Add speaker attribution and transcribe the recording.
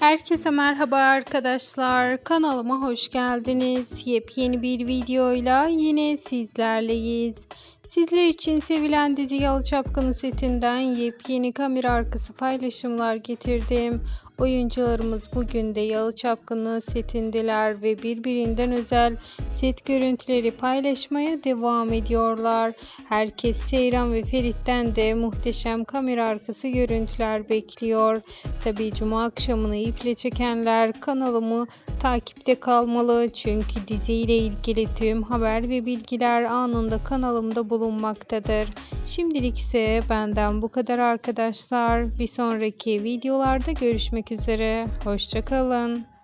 Speaker 1: Herkese merhaba arkadaşlar. Kanalıma hoş geldiniz. Yepyeni bir videoyla yine sizlerleyiz. Sizler için sevilen dizi Yalı Çapkını setinden yepyeni kamera arkası paylaşımlar getirdim. Oyuncularımız bugün de Yalı Çapkını setindeler ve birbirinden özel set görüntüleri paylaşmaya devam ediyorlar. Herkes Seyran ve Ferit'ten de muhteşem kamera arkası görüntüler bekliyor. Tabi cuma akşamını iple çekenler kanalımı takipte kalmalı çünkü diziyle ilgili tüm haber ve bilgiler anında kanalımda bulunmaktadır. Şimdilik ise benden bu kadar arkadaşlar. Bir sonraki videolarda görüşmek üzere. Hoşçakalın.